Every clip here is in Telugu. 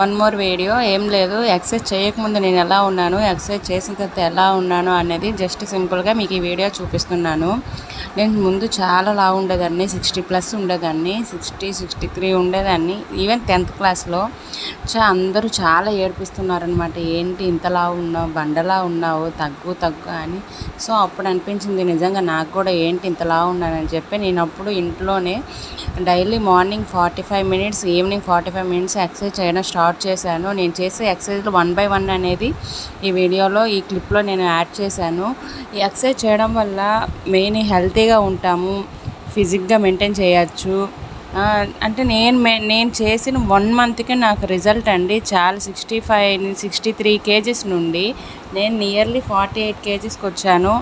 One more video ఏం లేదు. ఎక్సర్సైజ్ చేయకముందు నేను ఎలా ఉన్నాను ఎక్సర్సైజ్ చేసిన తర్వాత ఎలా ఉన్నాను అనేది జస్ట్ సింపుల్గా మీకు ఈ వీడియో చూపిస్తున్నాను. నేను ముందు చాలా లా ఉండేదాన్ని సిక్స్టీ ప్లస్ ఉండేదాన్ని సిక్స్టీ సిక్స్టీ త్రీ ఉండేదాన్ని ఈవెన్ టెన్త్ క్లాస్లో చా అందరూ చాలా ఏడిపిస్తున్నారనమాట ఏంటి ఇంతలా ఉన్నావు బండలా ఉన్నావు తగ్గు తగ్గు అని. సో అప్పుడు అనిపించింది నిజంగా నాకు కూడా ఏంటి ఇంతలా ఉన్నానని చెప్పి నేను అప్పుడు ఇంట్లోనే daily morning forty five minutes evening forty five minutes exercise చేయడం స్టార్ట్ చేశాను. నేను చేసే ఎక్సర్సైజ్లు వన్ బై వన్ అనేది ఈ వీడియోలో ఈ క్లిప్లో నేను యాడ్ చేశాను. ఈ ఎక్సర్సైజ్ చేయడం వల్ల మెయిన్ హెల్తీగా ఉంటాము ఫిజిక్గా మెయింటైన్ చేయొచ్చు. అంటే నేను మే నేను చేసిన వన్ మంత్కే నాకు రిజల్ట్ అండి. చాలా sixty five sixty three KGs నుండి నేను నియర్లీ ఫార్టీ ఎయిట్ కేజీస్కి వచ్చాను.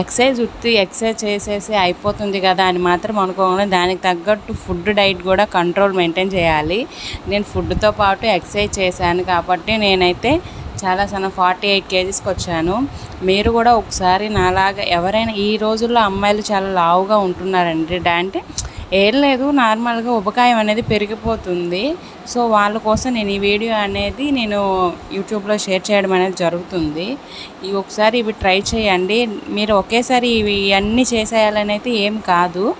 ఎక్సర్సైజ్ ఉత్తి ఎక్సర్సైజ్ చేసేసి అయిపోతుంది కదా అని మాత్రం అనుకోకుండా దానికి తగ్గట్టు ఫుడ్ డైట్ కూడా కంట్రోల్ మెయింటైన్ చేయాలి. నేను ఫుడ్తో పాటు ఎక్సర్సైజ్ చేశాను కాబట్టి నేనైతే చాలా సన్న ఫార్టీ ఎయిట్ కేజీస్కి వచ్చాను. మీరు కూడా ఒకసారి నాలాగా ఎవరైనా ఈ రోజుల్లో అమ్మాయిలు చాలా లావుగా ఉంటున్నారండి. అంటే ఏం లేదు నార్మల్గా ఉపకాయం అనేది పెరిగిపోతుంది. సో వాళ్ళ కోసం నేను ఈ వీడియో అనేది నేను యూట్యూబ్లో షేర్ చేయడం అనేది జరుగుతుంది. ఇవి ఒకసారి ఇవి ట్రై చేయండి. మీరు ఒకేసారి ఇవి అన్నీ చేసేయాలనైతే ఏం కాదు.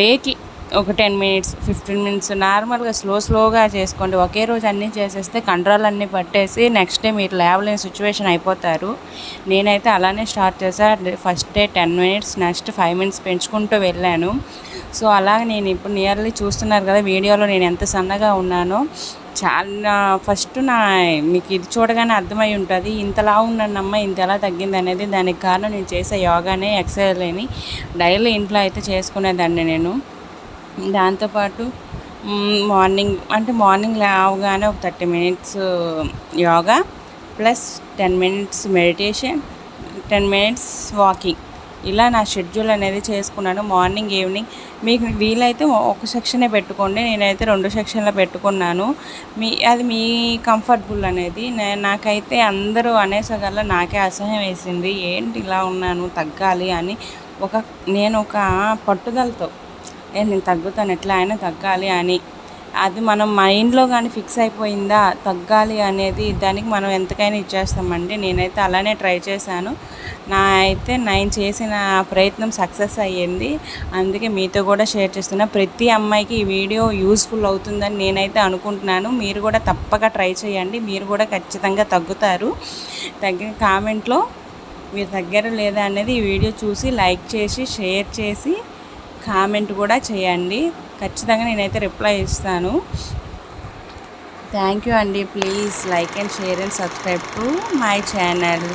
డేకి ఒక టెన్ మినిట్స్ ఫిఫ్టీన్ మినిట్స్ నార్మల్గా స్లో స్లోగా చేసుకోండి. ఒకే రోజు అన్నీ చేసేస్తే కంట్రోల్ అన్నీ పట్టేసి నెక్స్ట్ డే మీరు లేవలేని సిచ్యువేషన్ అయిపోతారు. నేనైతే అలానే స్టార్ట్ చేశాను first day ten minutes next five minutes పెంచుకుంటూ వెళ్ళాను. సో అలా నేను ఇప్పుడు నియర్లీ చూస్తున్నారు కదా వీడియోలో నేను ఎంత సన్నగా ఉన్నానో. చాలా ఫస్ట్ నా మీకు ఇది చూడగానే అర్థమై ఉంటుంది ఇంతలా ఉన్నానమ్మ ఇంత ఎలా తగ్గింది అనేది. దానికి కారణం నేను చేసే యోగానే ఎక్సర్సైజ్ అని డైలీ ఇంట్లో అయితే చేసుకునేదాన్ని నేను. దాంతోపాటు మార్నింగ్ అంటే మార్నింగ్ లేవగానే ఒక thirty minutes yoga plus ten minutes meditation ten minutes walking. ఇలా నా షెడ్యూల్ అనేది చేసుకున్నాను. మార్నింగ్ ఈవినింగ్ మీకు వీలైతే ఒక సెక్షనే పెట్టుకోండి. నేనైతే రెండు సెక్షన్లో పెట్టుకున్నాను. మీ అది మీ కంఫర్టబుల్ అనేది. నాకైతే అందరూ అనేసగల నాకే అసహ్యం వేసింది. ఏంటి ఇలా ఉన్నాను? తగ్గాలి అని ఒక నేను ఒక పట్టుదలతో నేను తగ్గుతాను ఎట్లా అయినా తగ్గాలి అని. అది మనం మైండ్లో కానీ ఫిక్స్ అయిపోయిందా తగ్గాలి అనేది దానికి మనం ఎంతకైనా ఇచ్చేస్తామండి. నేనైతే అలానే ట్రై చేశాను. నా అయితే నేను చేసిన ప్రయత్నం సక్సెస్ అయ్యింది. అందుకే మీతో కూడా షేర్ చేస్తున్నా. ప్రతి అమ్మాయికి ఈ వీడియో యూస్ఫుల్ అవుతుందని నేనైతే అనుకుంటున్నాను. మీరు కూడా తప్పక ట్రై చేయండి. మీరు కూడా ఖచ్చితంగా తగ్గుతారు. తగ్గిన కామెంట్లో మీరు తగ్గారు లేదా అనేది ఈ వీడియో చూసి లైక్ చేసి షేర్ చేసి కామెంట్ కూడా చేయండి. ఖచ్చితంగా నేనైతే రిప్లై ఇస్తాను. థ్యాంక్ యూ అండి. Please like and share and subscribe to my channel.